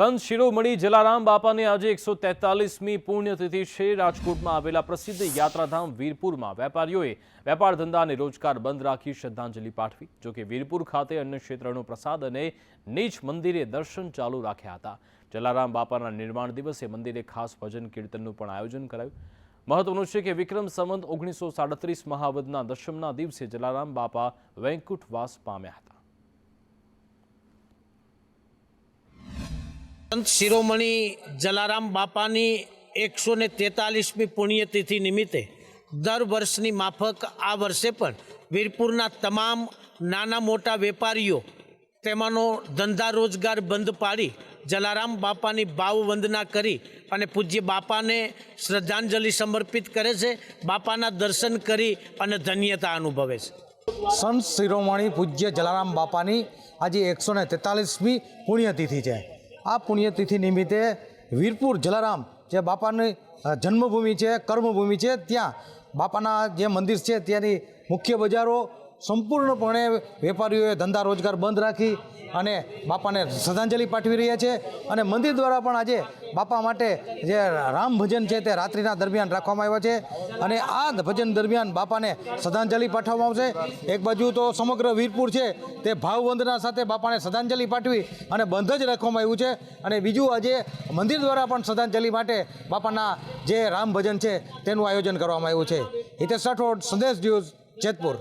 સંત શિરોમણી જલારામ બાપાને આજે એકસો તેતાલીસમી પુણ્યતિથિ છે. રાજકોટમાં આવેલા પ્રસિદ્ધ યાત્રાધામ વીરપુરમાં વેપારીઓએ વેપાર ધંધા અને રોજગાર બંધ રાખી શ્રદ્ધાંજલિ પાઠવી. જોકે વીરપુર ખાતે અન્ય ક્ષેત્રનો પ્રસાદ અને નીચ મંદિરે દર્શન ચાલુ રાખ્યા હતા. જલારામ બાપાના નિર્માણ દિવસે મંદિરે ખાસ ભજન કીર્તનનું પણ આયોજન કરાયું. મહત્વનું છે કે વિક્રમ સંવંત ઓગણીસો સાડત્રીસ મહાવદના દશમના દિવસે જલારામ બાપા વૈકુંઠવાસ પામ્યા હતા. સંત શિરોમણી જલારામ બાપાની એકસો ને તેતાલીસમી પુણ્યતિથિ નિમિત્તે દર વર્ષની માફક આ વર્ષે પણ વીરપુરના તમામ નાના મોટા વેપારીઓ તેમાંનો ધંધા રોજગાર બંધ પાડી જલારામ બાપાની ભાવ વંદના કરી અને પૂજ્ય બાપાને શ્રદ્ધાંજલિ સમર્પિત કરે છે, બાપાના દર્શન કરી અને ધન્યતા અનુભવે છે. સંત શિરોમણી પૂજ્ય જલારામ બાપાની આજે એકસો ને તેતાલીસમી પુણ્યતિથિ છે. આ પુણ્યતિથિ નિમિત્તે વીરપુર જલારામ, જે બાપાની જન્મભૂમિ છે, કર્મભૂમિ છે, ત્યાં બાપાના જે મંદિર છે, ત્યાંની મુખ્ય બજારો સંપૂર્ણપણે વેપારીઓએ ધંધા રોજગાર બંધ રાખી અને બાપાને શ્રદ્ધાંજલિ પાઠવી રહ્યા છે અને મંદિર દ્વારા પણ આજે બાપા માટે જે રામ ભજન છે તે રાત્રિના દરમિયાન રાખવામાં આવ્યા છે અને આ ભજન દરમિયાન બાપાને શ્રદ્ધાંજલિ પાઠવવામાં આવશે. એક બાજુ તો સમગ્ર વીરપુર છે તે ભાવવંદના સાથે બાપાને શ્રદ્ધાંજલિ પાઠવી અને બંધ જ રાખવામાં આવ્યું છે અને બીજું આજે મંદિર દ્વારા પણ શ્રદ્ધાંજલિ માટે બાપાના જે રામ ભજન છે તેનું આયોજન કરવામાં આવ્યું છે. હિતેશ રાઠોડ, સંદેશ ન્યૂઝ જેતપુર.